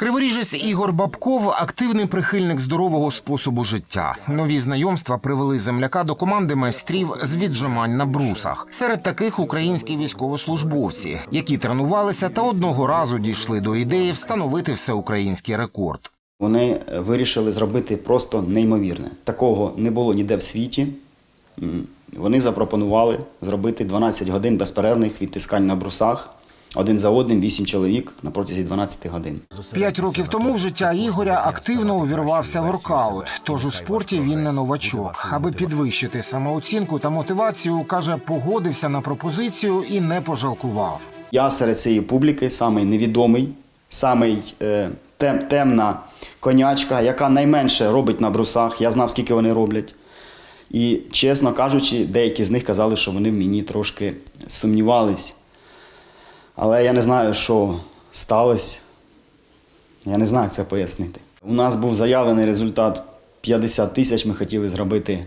Криворіжець Ігор Бабков активний прихильник здорового способу життя. Нові знайомства привели земляка до команди майстрів з віджимань на брусах. Серед таких українські військовослужбовці, які тренувалися та одного разу дійшли до ідеї встановити всеукраїнський рекорд. Вони вирішили зробити просто неймовірне. Такого не було ніде в світі. Вони запропонували зробити 12 годин безперервних відтискань на брусах. Один за одним, 8 чоловік на протязі 12 годин. П'ять років тому в життя Ігоря активно увірвався воркаут. Тож у спорті він не новачок. Аби підвищити самооцінку та мотивацію, каже, погодився на пропозицію і не пожалкував. Я серед цієї публіки самий невідомий, самий е, тем, темна конячка, яка найменше робить на брусах. Я знав, скільки вони роблять. І, чесно кажучи, деякі з них казали, що вони в мені трошки сумнівались. Але я не знаю, що сталося. Я не знаю, як це пояснити. У нас був заявлений результат 50 тисяч. Ми хотіли зробити.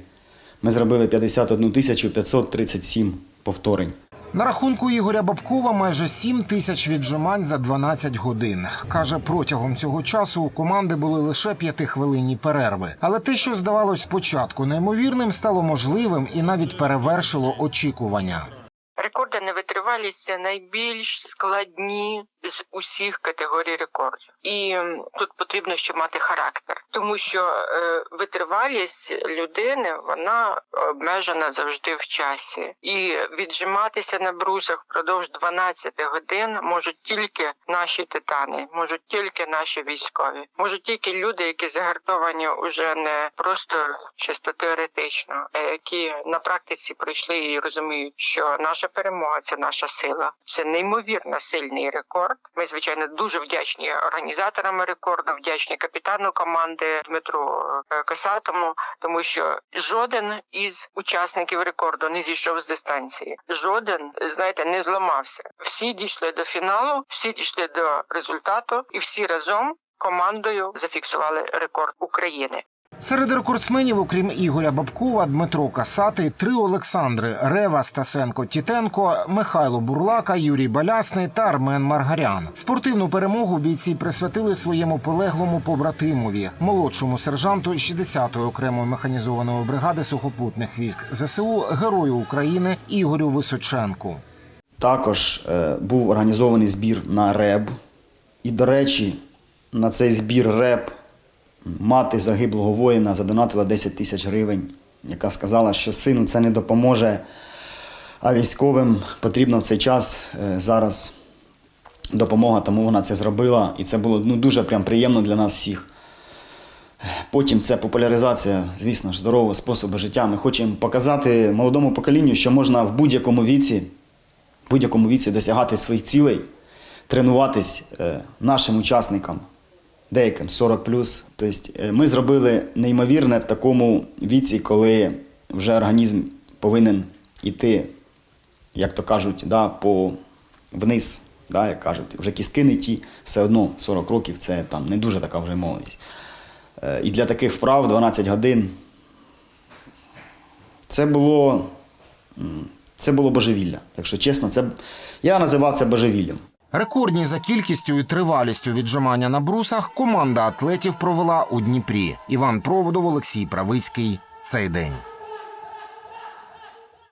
Ми зробили 51 тисячу 537 повторень. На рахунку Ігоря Бабкова майже 7 тисяч віджимань за 12 годин. Каже, протягом цього часу у команди були лише п'ятихвилинні перерви. Але те, що здавалось спочатку неймовірним, стало можливим і навіть перевершило очікування. Це найбільш складні з усіх категорій рекордів, і тут потрібно ще мати характер, тому що е, витривалість людини вона обмежена завжди в часі, і віджиматися на брусах впродовж 12 годин можуть тільки наші титани, можуть тільки наші військові, можуть тільки люди, які загартовані уже не просто чисто теоретично, а які на практиці пройшли і розуміють, що наша перемога це наша сила. Це неймовірно сильний рекорд. Ми звичайно дуже вдячні організаторам рекорду, вдячні капітану команди Дмитру е, Косатому, тому що жоден із учасників рекорду не зійшов з дистанції. Жоден, знаєте, не зламався. Всі дійшли до фіналу, всі дійшли до результату, і всі разом командою зафіксували рекорд України. Серед рекордсменів, окрім Ігоря Бабкова, Дмитро Касатий, три Олександри Рева Стасенко Тітенко, Михайло Бурлака, Юрій Балясний та Армен Маргарян. Спортивну перемогу бійці присвятили своєму полеглому побратимові, молодшому сержанту 60-ї окремої механізованої бригади сухопутних військ ЗСУ, герою України Ігорю Височенку. Також е, був організований збір на РЕБ. І, до речі, на цей збір РЕБ мати загиблого воїна задонатила 10 тисяч гривень, яка сказала, що сину це не допоможе, а військовим потрібно в цей час е, зараз допомога, тому вона це зробила. І це було ну, дуже прям приємно для нас всіх. Потім це популяризація, звісно ж, здорового способу життя. Ми хочемо показати молодому поколінню, що можна в будь-якому віці, в будь-якому віці досягати своїх цілей, тренуватись е, нашим учасникам, деяким 40 Тобто е, ми зробили неймовірне в такому віці, коли вже організм повинен іти, як то кажуть, да, по вниз. Да, як кажуть, вже кістки не ті, все одно 40 років це там не дуже така вже молодість. Е, І для таких вправ 12 годин. Це було, це було божевілля. Якщо чесно, це, я називав це божевіллям. Рекордні за кількістю і тривалістю віджимання на брусах команда атлетів провела у Дніпрі. Іван Проводов, Олексій Правицький. Цей день.